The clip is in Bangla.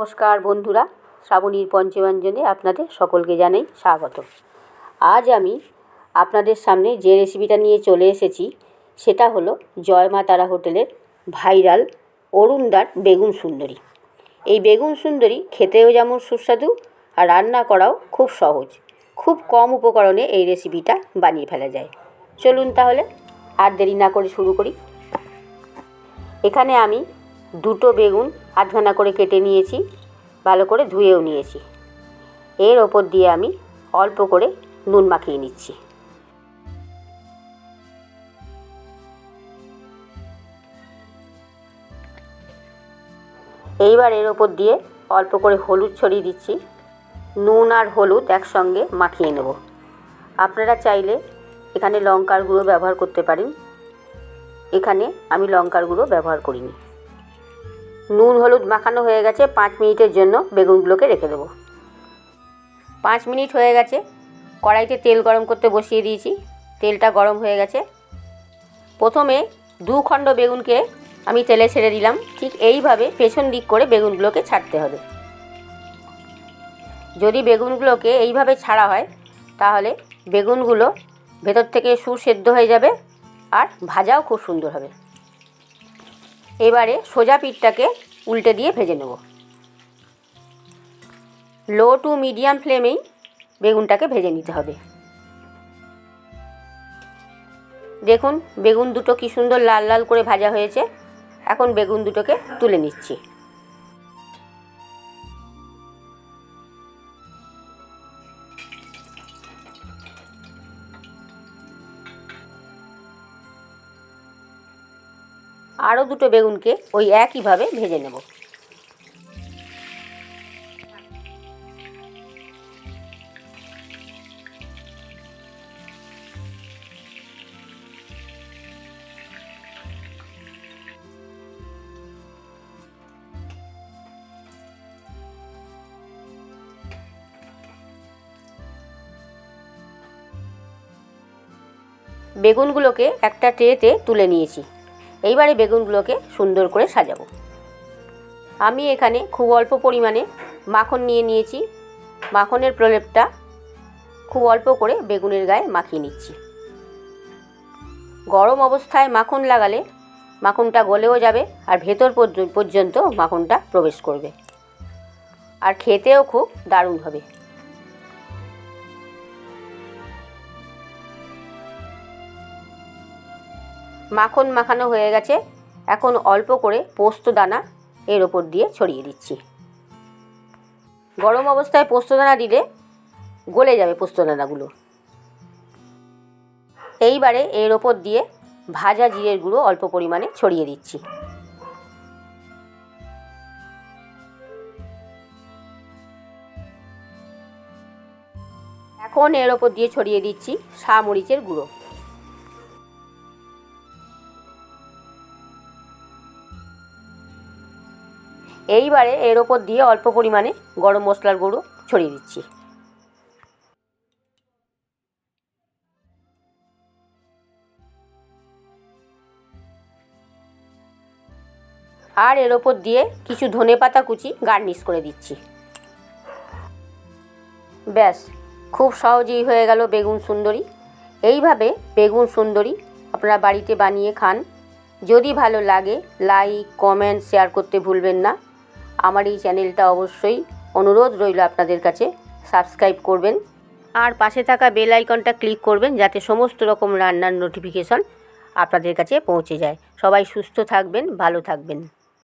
নমস্কার বন্ধুরা, শ্রাবণীর পঞ্চব্যঞ্জনে আপনাদের সকলকে জানাই স্বাগত। আজ আমি আপনাদের সামনে যে রেসিপিটা নিয়ে চলে এসেছি, সেটা হলো জয় মা তারা হোটেলের ভাইরাল অরুণদার বেগুন সুন্দরী। এই বেগুন সুন্দরী খেতেও যেমন সুস্বাদু আর রান্না করাও খুব সহজ। খুব কম উপকরণে এই রেসিপিটা বানিয়ে ফেলা যায়। চলুন তাহলে আর দেরি না করে শুরু করি। এখানে আমি দুটো বেগুন আধখানা করে কেটে নিয়েছি, ভালো করে ধুয়েও নিয়েছি। এর ওপর দিয়ে আমি অল্প করে নুন মাখিয়ে নিচ্ছি। এইবার এর ওপর দিয়ে অল্প করে হলুদ ছড়িয়ে দিচ্ছি। নুন আর হলুদ একসঙ্গে মাখিয়ে নেব। আপনারা চাইলে এখানে লঙ্কার গুঁড়ো ব্যবহার করতে পারেন। এখানে আমি লঙ্কার গুঁড়ো ব্যবহার করিনি। নুন, হলুদ মাখানো হয়ে গেছে, পাঁচ মিনিটের জন্য বেগুনগুলোকে রেখে দেবো। পাঁচ মিনিট হয়ে গেছে, কড়াইতে তেল গরম করতে বসিয়ে দিয়েছি, তেলটা গরম হয়ে গেছে। প্রথমে দু খণ্ড বেগুনকে আমি তেলে ছেড়ে দিলাম, ঠিক এইভাবে পেছন দিক করে বেগুনগুলোকে ছাড়তে হবে। যদি বেগুনগুলোকে এইভাবে ছাড়া হয়, তাহলে বেগুনগুলো ভেতর থেকে সুর সেদ্ধ হয়ে যাবে আর ভাজাও খুব সুন্দর হবে। এবারে সোজা পিঠটাকে উল্টে দিয়ে ভেজে নেব। লো টু মিডিয়াম ফ্লেমেই বেগুনটাকে ভেজে নিতে হবে। দেখুন, বেগুন দুটো কি সুন্দর লাল লাল করে ভাজা হয়েছে। এখন বেগুন দুটোকে তুলে নিচ্ছি। আরও দুটো বেগুনকে ওই একইভাবে ভেজে নেব। বেগুনগুলোকে একটা ট্রেতে তুলে নিয়েছি। এইবারে বেগুনগুলোকে সুন্দর করে সাজাবো। আমি এখানে খুব অল্প পরিমাণে মাখন নিয়ে নিয়েছি। মাখনের প্রলেপটা খুব অল্প করে বেগুনের গায়ে মাখিয়ে নিচ্ছি। গরম অবস্থায় মাখন লাগালে মাখনটা গলেও যাবে আর ভেতর পর্যন্ত মাখনটা প্রবেশ করবে। আর খেতেও খুব দারুণ হবে। মাখন মাখানো হয়ে গেছে। এখন অল্প করে পোস্ত দানা এর ওপর দিয়ে ছড়িয়ে দিচ্ছি। গরম অবস্থায় পোস্ত দানা দিলে গলে যাবে পোস্ত দানাগুলো। এইবারে এর ওপর দিয়ে ভাজা জিরের গুঁড়ো অল্প পরিমাণে ছড়িয়ে দিচ্ছি। এখন এর ওপর দিয়ে ছড়িয়ে দিচ্ছি সা মরিচের গুঁড়ো। এইবারে এর ওপর দিয়ে অল্প পরিমাণে গরম মশলার গুঁড়ো ছড়িয়ে দিচ্ছি। আর এর ওপর দিয়ে কিছু ধনে পাতা কুচি গার্নিশ করে দিচ্ছি। ব্যাস, খুব সহজেই হয়ে গেল বেগুন সুন্দরী। এইভাবে বেগুন সুন্দরী আপনারা বাড়িতে বানিয়ে খান। যদি ভালো লাগে লাইক কমেন্ট শেয়ার করতে ভুলবেন না। আমার এই চ্যানেলটা অবশ্যই অনুরোধ রইল আপনাদের কাছে। সাবস্ক্রাইব করবেন। আর পাশে থাকা বেল আইকনটা ক্লিক করবেন যাতে সমস্ত রকম রান্নার নোটিফিকেশন আপনাদের কাছে পৌঁছে যায়। সবাই সুস্থ থাকবেন, ভালো থাকবেন।